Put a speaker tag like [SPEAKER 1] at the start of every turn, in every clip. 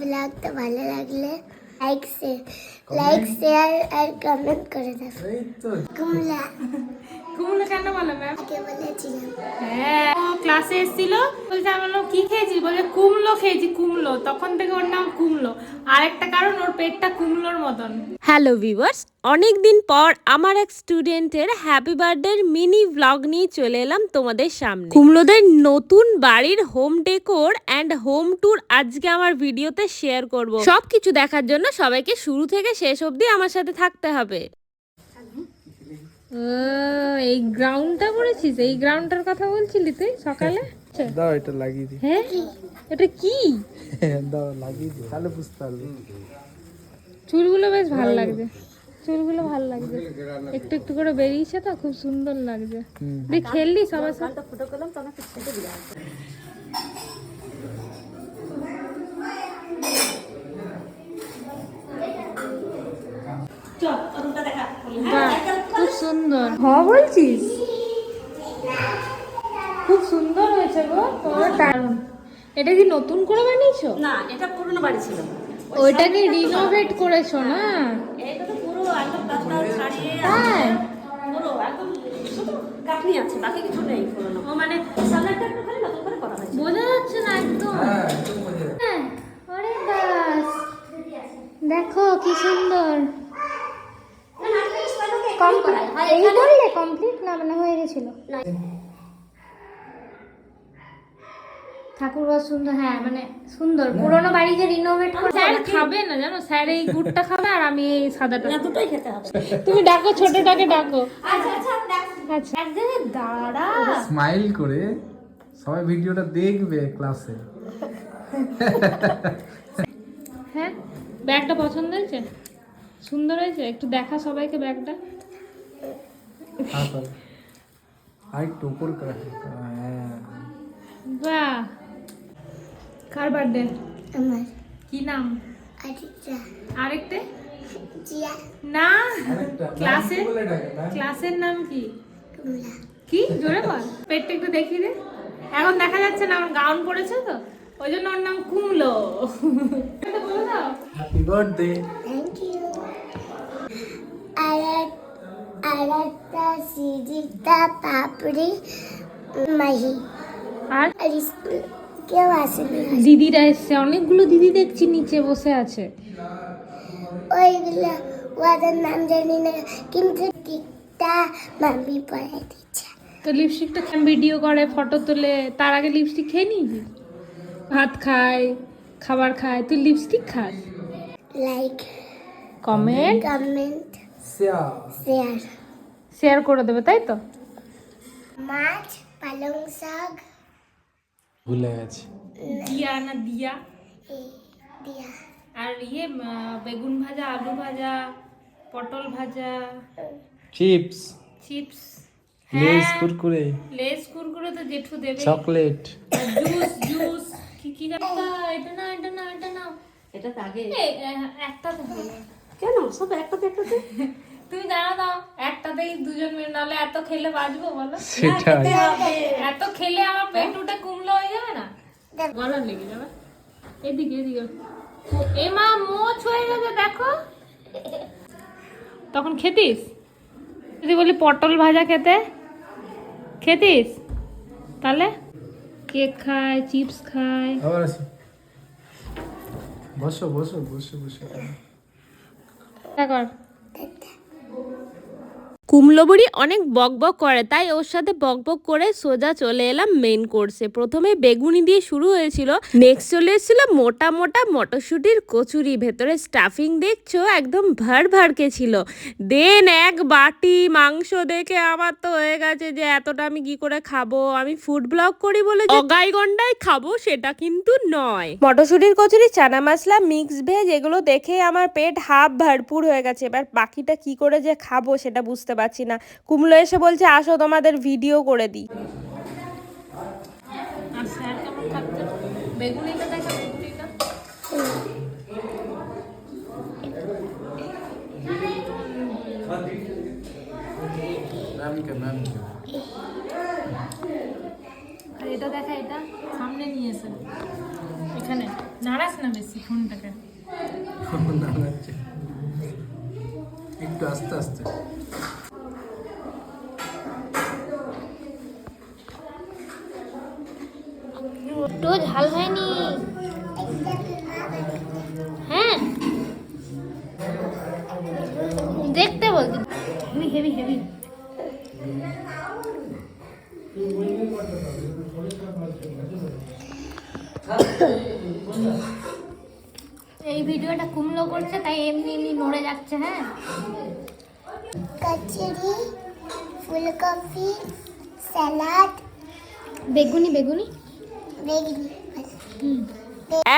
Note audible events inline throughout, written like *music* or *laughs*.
[SPEAKER 1] ব্লগটা ভালো লাগলে লাইক লাইক শেয়ার আর কমেন্ট করে দেবো। কুমলা।
[SPEAKER 2] কুমড়ো কেন বলো ম্যাম হ্যাঁ। ও ক্লাসে এসেছিল বলছে আমি বললাম কি খেয়েছিস? বলে কুমলো খেয়েছি কুমলো তখন থেকে ওর নাম কুমলো আর একটা কারণ ওর পেটটা কুমলোর মতন।
[SPEAKER 3] হ্যালো ভিউয়ার্স অনেক দিন পর আমার এক স্টুডেন্টের হ্যাপি বার্থডে মিনি ব্লগ নিয়ে চলে এলাম তোমাদের সামনে। কুমলোদের নতুন বাড়ির home decor and home tour আজকে আমার ভিডিওতে শেয়ার করব। সবকিছু দেখার জন্য সবাইকে শুরু থেকে শেষ অবধি আমার সাথে থাকতে হবে।
[SPEAKER 2] এই গ্রাউন্ডটা করেছিস এই গ্রাউন্ডটার কথা বলছিলি তুই সকালে? *laughs*
[SPEAKER 4] দাও এটা লাগিয়ে দিই।
[SPEAKER 2] হ্যাঁ? এটা কি? *laughs*
[SPEAKER 4] দাও লাগিয়ে দিই। তাহলে বুঝতে পারবে।
[SPEAKER 2] চুলগুলো বেশ ভালো লাগছে। চুলগুলো ভালো লাগছে। একটু একটু করে বেরিয়েছে তো খুব সুন্দর লাগছে। তুই খেললি সবার সাথে? বাহ, খুব সুন্দর। হ বলছিস? খুব সুন্দর হয়েছে গো তোমার দারুণ এটা কি নতুন করে বানিয়েছো?
[SPEAKER 5] না এটা পুরনো বাড়ি ছিল।
[SPEAKER 2] ওইটাকে রিনোভেট করেছ না?
[SPEAKER 5] এটা তো পুরো একদম গাছটা ছাড়িয়ে
[SPEAKER 2] তাই?
[SPEAKER 5] পুরো একদম শুধু কাঠনি আছে বাকি কিছু নেই পুরনো। মানে সামনেটা একটু খালি নতুন করে করা হয়েছে।
[SPEAKER 2] বোঝা যাচ্ছে না একদম। হ্যাঁ বাস। দেখো কি সুন্দর। এই করলে কমপ্লিট না মানে হয়ে গেছিল। ঠাকুর ঘর সুন্দর হ্যাঁ মানে সুন্দর। পুরোনো বাড়িকে রিনোভেট করে স্যার খাবে না জানো? স্যার এই গুড়টা খাবে আর আমি এই সাদাটা
[SPEAKER 5] না দুটোই খেতে হবে।
[SPEAKER 2] তুমি ডাকো ছোটটাকে ডাকো।
[SPEAKER 5] আচ্ছা আচ্ছা আমি ডাকছি।
[SPEAKER 2] আচ্ছা। এক জায়গায় দাঁড়া।
[SPEAKER 4] স্মাইল করে সবাই ভিডিওটা দেখবে ক্লাসে
[SPEAKER 2] হ্যাঁ ব্যাগটা পছন্দ হয়েছে? সুন্দর হয়েছে? একটু দেখা সবাইকে ব্যাগটা।
[SPEAKER 4] আর একটু উপর করে হ্যাঁ
[SPEAKER 2] বাহ কার বার্থডে
[SPEAKER 1] আমার
[SPEAKER 2] কি নাম
[SPEAKER 1] আদিত্য
[SPEAKER 2] আরেকটা
[SPEAKER 1] জিয়া
[SPEAKER 2] না
[SPEAKER 4] আরেকটা
[SPEAKER 2] ক্লাসের। ক্লাসের নাম কি কি জোরে বল। পেটটা একটু দেখিয়ে দে। এখন দেখা যাচ্ছে না আমার গাউন পড়েছে তো। ওই জন্য ওর নাম কুমলো। বলে দাও।
[SPEAKER 4] হ্যাপি বার্থডে
[SPEAKER 1] থ্যাংক ইউ আর এক- আর একটা সিজিতা পাপড়ি মাহি।
[SPEAKER 2] আর?
[SPEAKER 1] কেউ আসেনি।
[SPEAKER 2] দিদিরা এসছে। অনেকগুলো দিদি দেখছি নিচে বসে আছে।
[SPEAKER 1] ওইগুলো ওদের নাম জানি না কিন্তু টিকটা মাম্মি পড়াই দিচ্ছে
[SPEAKER 2] তো লিপস্টিকটা ভিডিও করে ফটো তোলে? তার আগে লিপস্টিক খেয়ে নিবি? ভাত খায় খাবার খায় তুই লিপস্টিক খাস?
[SPEAKER 1] Like
[SPEAKER 2] comment
[SPEAKER 1] comment
[SPEAKER 4] share
[SPEAKER 1] share
[SPEAKER 2] share করে দেবে তাই তো?
[SPEAKER 1] মাছ পালং শাক।
[SPEAKER 4] ভুলে গেছি।
[SPEAKER 2] দিয়া না দিয়া?
[SPEAKER 1] দিয়া।
[SPEAKER 2] আর ইয়ে বেগুন ভাজা আলু ভাজা পটল ভাজা।
[SPEAKER 4] চিপস
[SPEAKER 2] চিপস
[SPEAKER 4] লেস
[SPEAKER 2] হ্যাঁ।
[SPEAKER 4] কুরকুরে।
[SPEAKER 2] লেস কুরকুরে তো জেঠু দেবে।
[SPEAKER 4] চকলেট
[SPEAKER 2] জুস জুস কি কি জানো? এটা না এটা না এটা না।
[SPEAKER 5] এটা তো আগে
[SPEAKER 2] একটা তো
[SPEAKER 5] কেন? সব একটাতে একটাতে? *laughs*
[SPEAKER 2] তুমি জানো দাও একটাতেই দুজন মিলে নাহলে এত খেলে বাঁচবো বলো?
[SPEAKER 4] সেটাই।
[SPEAKER 2] এত খেলে আমার পেট উঠে কুমলো হয়ে যাবে না? গলার লেগে যাবে। এদিকে এদিকে। এ মা মোচ হয়ে গেছে দেখো। তখন খেতিস? যদি বলি পটল ভাজা খেতে খেতিস? তাহলে? কেক খায় চিপস খায়।
[SPEAKER 4] আবার আসি। বসো বসো বসো বসো।
[SPEAKER 2] কর।
[SPEAKER 3] কুমলো বুড়ি অনেক বকবক করে তাই ওর সাথে বকবক করে সোজা চলে এলাম মেন কোর্সে প্রথমে বেগুনি দিয়ে শুরু হয়েছিল নেক্সট চলে এসেছিল মোটা মোটা মটরশুটির কচুরি ভেতরে স্টাফিং দেখছ একদম ভার ভারকে ছিল। দেন এক বাটি মাংস দেখে আমার তো হয়ে গেছে যে এতটা আমি কি করে খাব আমি ফুড ব্লগ করি বলে যে অগাই গন্ডায় খাব সেটা কিন্তু নয়। মটরশুটির কচুরি চানা মশলা মিক্স ভেজ এগুলো দেখে আমার পেট হাফ ভরপুর হয়ে গেছে এবার বাকিটা কি করে যে খাব সেটা বুঝতে পারছি না। কুমলো এসে বলছে আসো তোমাদের ভিডিও করে দিই।
[SPEAKER 2] আর স্যার কেমন খাচ্ছে। বেগুনিটা দেখা বেগুনিটা।
[SPEAKER 4] ম্যামকে ম্যামকে
[SPEAKER 2] আর এটা দেখা এটা সামনে নিয়ে এসে। এখানে। নাড়াস না বেশি ফোনটাকে।
[SPEAKER 4] একটু আস্তে আস্তে।
[SPEAKER 2] হয়নি। হ্যাঁ। দেখতে বলছি হেভি হেভি হেভি এই ভিডিওটা কুমলো করছে তাই এমনি এমনি নড়ে যাচ্ছে হ্যাঁ।
[SPEAKER 1] কচুরি ফুলকপি স্যালাড।
[SPEAKER 2] বেগুনি বেগুনি?
[SPEAKER 1] বেগনি।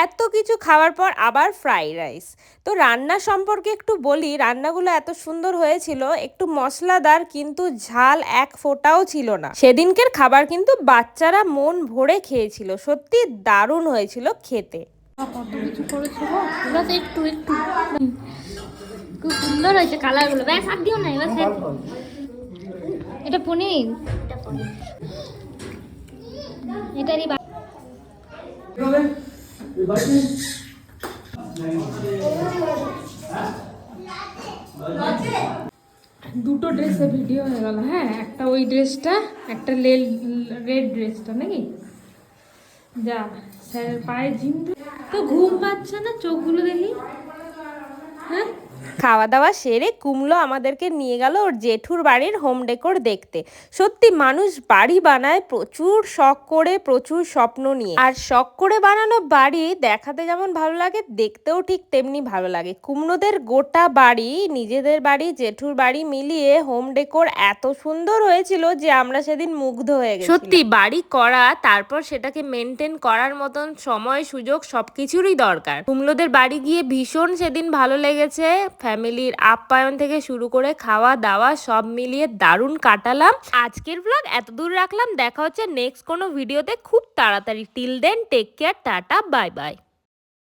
[SPEAKER 3] এত কিছু খাওয়ার পর আবার ফ্রাইড রাইস তো রান্না সম্পর্কে একটু বলি, রান্নাগুলো এত সুন্দর হয়েছিল, একটু মশলাদার কিন্তু ঝাল এক ফোঁটাও ছিল না। সেদিনকের খাবার কিন্তু বাচ্চারা মন ভরে খেয়েছিল, সত্যি দারুণ হয়েছিল খেতে।
[SPEAKER 2] এটা পনির। এটারই দুটো ড্রেসে ভিডিও হয়ে গেল হ্যাঁ? একটা ওই ড্রেসটা, একটা লেল রেড ড্রেসটা নাকি? যা স্যারের পায়ে ঝিম তো ঘুম পাচ্ছে না, চোখগুলো দেখি? হ্যাঁ?
[SPEAKER 3] খাওয়া দাওয়া সেরে কুমলো আমাদেরকে নিয়ে গেল ওর জেঠুর বাড়ির হোম ডেকোর দেখতে। সত্যি মানুষ বাড়ি বানায়, প্রচুর শখ করে, প্রচুর স্বপ্ন নিয়ে। আর শখ করে বানানো বাড়ি দেখাতে যেমন ভালো লাগে, দেখতেও ঠিক তেমনি ভালো লাগে। কুমড়োদের গোটা বাড়ি, নিজেদের বাড়ি, জেঠুর বাড়ি মিলিয়ে হোম ডেকোর এত সুন্দর হয়েছিল যে আমরা সেদিন মুগ্ধ হয়ে গেছি সত্যি বাড়ি করা, তারপর সেটাকে মেনটেন করার মতন সময়, সুযোগ সবকিছুরই দরকার। কুমড়োদের বাড়ি গিয়ে ভীষণ সেদিন ভালো লেগেছে। ফ্যামিলির আপ্যায়ন থেকে শুরু করে খাওয়া দাওয়া সব মিলিয়ে দারুণ কাটালাম। আজকের ব্লগ এত দূর রাখলাম। দেখা হচ্ছে নেক্সট কোনো ভিডিওতে খুব তাড়াতাড়ি। Till then take care tata bye bye